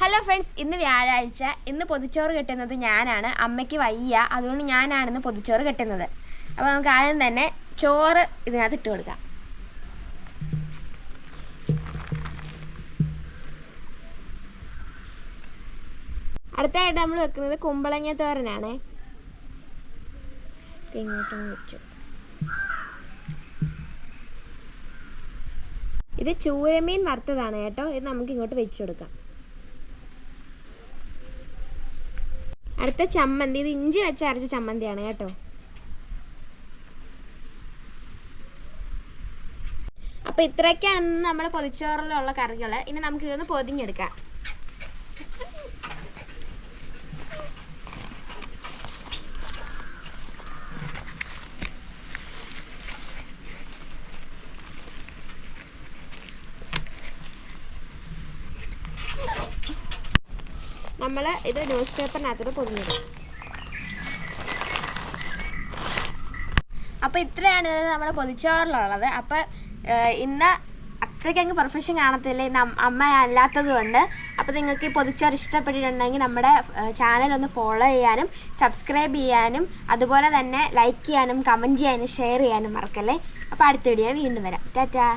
Hello friends ഇന്ന് വ്യാഴാഴ്ച. ഇന്ന് പൊതിച്ചോറ് കെട്ടുന്നത് ഞാനാണ്. അമ്മയ്ക്ക് വയ്യ. അതുകൊണ്ട് ഞാനാണ് ഇന്ന് പൊതിച്ചോറ് കെട്ടുന്നത്. അപ്പോൾ നമുക്ക് ആദ്യം തന്നെ ചോറ് ഇതിനകത്ത് ഇട്ട് കൊടുക്കാം. അടുത്തായിട്ട് നമ്മൾ വെക്കുന്നത് കുമ്പളങ്ങ തോരനാണ്. ഇത് ചൂരമീൻ വറുത്തതാണ് കേട്ടോ. ഇത് നമുക്ക് ഇങ്ങോട്ട് വെച്ചു കൊടുക്കാം. അടുത്ത ചമ്മന്തി ഇത് ഇഞ്ചി വെച്ച് അരച്ച ചമ്മന്തിയാണ് കേട്ടോ. അപ്പോൾ ഇത്രയൊക്കെയാണ് നമ്മൾ പൊതിച്ചോറിലുള്ള കറികൾ ഇനി നമുക്ക് ഇതൊന്ന് പൊതിഞ്ഞെടുക്കാം. നമ്മൾ ഇത് ന്യൂസ് പേപ്പറിനകത്തോട്ട് പൊതിഞ്ഞിടും. അപ്പോൾ ഇത്രയാണ് ഇത് നമ്മുടെ പൊതിച്ചോറിലുള്ളത്. അപ്പോൾ ഇന്ന് അത്രയ്ക്ക് അങ്ങ് പെർഫെക്ഷൻ കാണത്തില്ല. ഇന്ന് അമ്മ അല്ലാത്തത് കൊണ്ട്. അപ്പോൾ നിങ്ങൾക്ക് ഈ പൊതിച്ചോറ് ഇഷ്ടപ്പെട്ടിട്ടുണ്ടെങ്കിൽ നമ്മുടെ ചാനൽ ഒന്ന് ഫോളോ ചെയ്യാനും സബ്സ്ക്രൈബ് ചെയ്യാനും അതുപോലെ തന്നെ ലൈക്ക് ചെയ്യാനും കമന്റ് ചെയ്യാനും ഷെയർ ചെയ്യാനും മറക്കല്ലേ? അപ്പോൾ അടുത്ത വീഡിയോ വീണ്ടും വരാം. ടാറ്റാ.